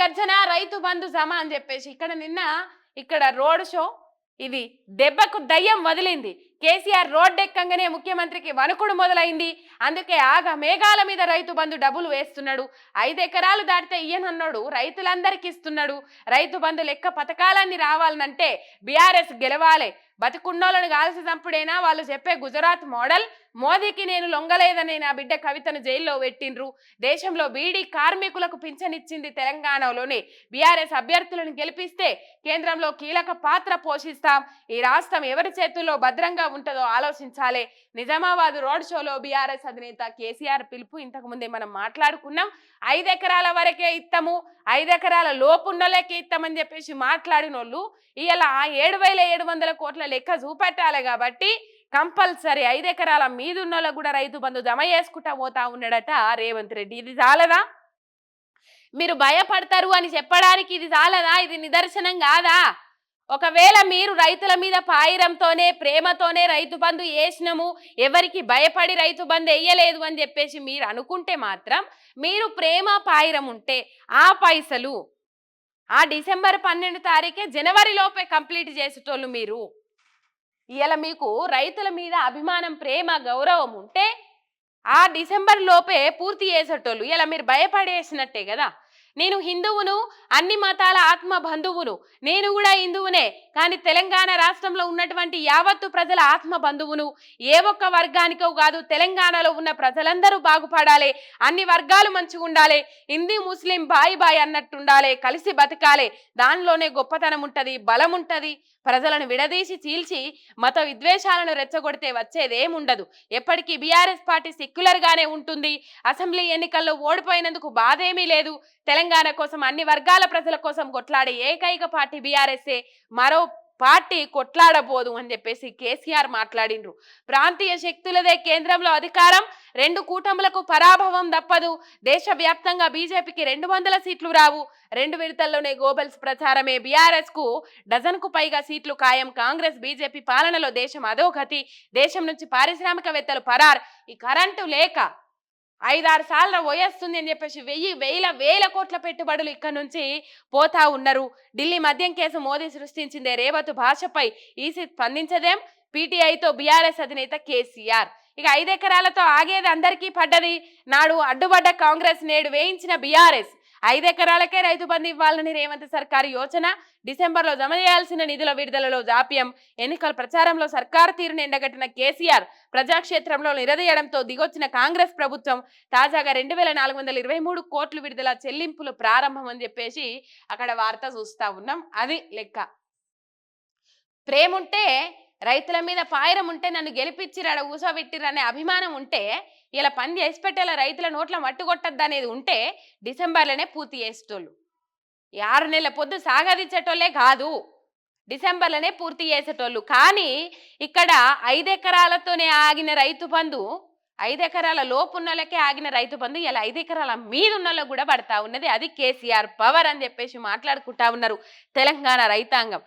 గర్జన రైతు బంధు జమ అని చెప్పేసి ఇక్కడ నిన్న ఇక్కడ రోడ్ షో ఇది దెబ్బకు దయ్యం వదిలింది. కేసీఆర్ రోడ్డెక్కంగానే ముఖ్యమంత్రికి వణుకుడు మొదలైంది. అందుకే ఆగ మేఘాల మీద రైతు బంధు డబ్బులు వేస్తున్నాడు. ఐదు ఎకరాలు దాటితే ఈయనన్నాడు రైతులందరికీ ఇస్తున్నాడు. రైతు బంధు లెక్క పథకాలన్నీ రావాలనంటే బీఆర్ఎస్ గెలవాలి. బతుకున్నోళ్ళని కాల్సి చంపుడేనా వాళ్ళు చెప్పే గుజరాత్ మోడల్ మోదీకి నేను లొంగలేదని నా బిడ్డ కవితను జైల్లో పెట్టిండ్రు. దేశంలో బీడీ కార్మికులకు పింఛనిచ్చింది తెలంగాణలోనే. బీఆర్ఎస్ అభ్యర్థులను గెలిపిస్తే కేంద్రంలో కీలక పాత్ర పోషిస్తాం. ఈ రాష్ట్రం ఎవరి చేతుల్లో భద్రంగా ఉంటుందో ఆలోచించాలి. నిజామాబాద్ రోడ్ షోలో బీఆర్ఎస్ అధినేత కేసీఆర్ పిలుపు ఇంతకు ముందే మనం మాట్లాడుకున్నాం. ఐదు ఎకరాల వరకే ఇస్తాము ఐదు ఎకరాల లోపున్నోళ్ళకే ఇస్తామని చెప్పేసి మాట్లాడిన వాళ్ళు ఇలా ఏడు వేల ఏడు వందల కోట్ల లెక్క చూపెట్టాలి కాబట్టి కంపల్సరీ ఐదు ఎకరాల మీదున్న కూడా రైతు బంధు జమ చేసుకుంటా పోతా ఉన్నాడట రేవంత్ రెడ్డి. ఇది చాలదా? మీరు భయపడతారు అని చెప్పడానికి ఇది చాలదా? ఇది నిదర్శనం కాదా? ఒకవేళ మీరు రైతుల మీద పాయిరంతోనే ప్రేమతోనే రైతు బంధు వేసినము ఎవరికి భయపడి రైతు బంధు వేయలేదు అని చెప్పేసి మీరు అనుకుంటే మాత్రం మీరు ప్రేమ పాయిరం ఉంటే ఆ పైసలు ఆ డిసెంబర్ పన్నెండు తారీఖే జనవరి లోపే కంప్లీట్ చేసేటోళ్ళు మీరు. ఇలా మీకు రైతుల మీద అభిమానం ప్రేమ గౌరవం ఉంటే ఆ డిసెంబర్ లోపే పూర్తి చేసేటోళ్ళు. ఇలా మీరు భయపడేసినట్టే కదా. నేను హిందువును అన్ని మతాల ఆత్మ బంధువును నేను కూడా హిందువునే కానీ తెలంగాణ రాష్ట్రంలో ఉన్నటువంటి యావత్తు ప్రజల ఆత్మ బంధువును ఏ ఒక్క వర్గానికో కాదు తెలంగాణలో ఉన్న ప్రజలందరూ బాగుపడాలి అన్ని వర్గాలు మంచిగా ఉండాలి హిందీ ముస్లిం బాయి బాయ్ అన్నట్టుండాలి కలిసి బతకాలి. దానిలోనే గొప్పతనం ఉంటుంది బలం ఉంటుంది. ప్రజలను విడదీసి చీల్చి మత విద్వేషాలను రెచ్చగొడితే వచ్చేదేముండదు. ఎప్పటికీ బీఆర్ఎస్ పార్టీ సెక్యులర్గానే ఉంటుంది. అసెంబ్లీ ఎన్నికల్లో ఓడిపోయినందుకు బాధేమీ లేదు. తెలంగాణ కోసం అన్ని వర్గాల ప్రజల కోసం కొట్లాడే ఏకైక పార్టీ బీఆర్ఎస్ఏ. మరో పార్టీ కొట్లాడబోదు అని చెప్పేసి కేసీఆర్ మాట్లాడిండ్రు. ప్రాంతీయ శక్తులదే కేంద్రంలో అధికారం. రెండు కూటములకు పరాభవం తప్పదు. దేశవ్యాప్తంగా బీజేపీకి రెండు వందల సీట్లు రావు. రెండు విడతల్లోనే గోబెల్స్ ప్రచారమే. బీఆర్ఎస్కు డజన్కు పైగా సీట్లు ఖాయం. కాంగ్రెస్ బీజేపీ పాలనలో దేశం అధోగతి. దేశం నుంచి పారిశ్రామికవేత్తలు పరార్. ఈ కరెంటు లేక ఐదారు సార్లు పోయేస్తుంది అని చెప్పేసి వెయ్యి వేల వేల కోట్ల పెట్టుబడులు ఇక్కడ నుంచి పోతా ఉన్నారు. ఢిల్లీ మద్యం కేసు మోదీ సృష్టించిందే రేవత్ భాషపై. ఈసీ స్పందించదేం? పీటీఐతో బీఆర్ఎస్ అధినేత కేసీఆర్. ఇక ఐదు ఎకరాలతో ఆగేది అందరికీ పడ్డది. నాడు అడ్డుపడ్డ కాంగ్రెస్ నేడు వేయించిన బీఆర్ఎస్. ఐదు ఎకరాలకే రైతు బంధు ఇవ్వాలని రేవంత్ సర్కారు యోచన. డిసెంబర్లో జమ చేయాల్సిన నిధుల విడుదలలో జాప్యం. ఎన్నికల ప్రచారంలో సర్కారు తీరును ఎండగట్టిన కేసీఆర్ ప్రజాక్షేత్రంలో నిలదీయడంతో దిగొచ్చిన కాంగ్రెస్ ప్రభుత్వం తాజాగా రెండు వేల నాలుగు వందల ఇరవై మూడు కోట్లు విడుదల చెల్లింపులు ప్రారంభం అని చెప్పేసి అక్కడ వార్త చూస్తా ఉన్నాం. అది లెక్క. ప్రేముంటే రైతుల మీద పాయరం ఉంటే నన్ను గెలిపించిరాడ ఊసబెట్టిరనే అభిమానం ఉంటే ఇలా పని చేసి పెట్టేలా రైతుల నోట్ల మట్టుకొట్టద్దు అనేది ఉంటే డిసెంబర్లోనే పూర్తి చేసేటోళ్ళు. ఆరు నెలల పొద్దు సాగదించేటోళ్ళే కాదు డిసెంబర్లోనే పూర్తి చేసేటోళ్ళు. కానీ ఇక్కడ ఐదు ఎకరాలతోనే ఆగిన రైతు బంధు ఐదు ఎకరాల లోపు ఉన్నోళ్ళకే ఆగిన రైతు బంధు ఇలా ఐదు ఎకరాల మీద ఉన్నోళ్ళకు కూడా పడతా ఉన్నది. అది కేసీఆర్ పవర్ అని చెప్పేసి మాట్లాడుకుంటా ఉన్నారు తెలంగాణ రైతాంగం.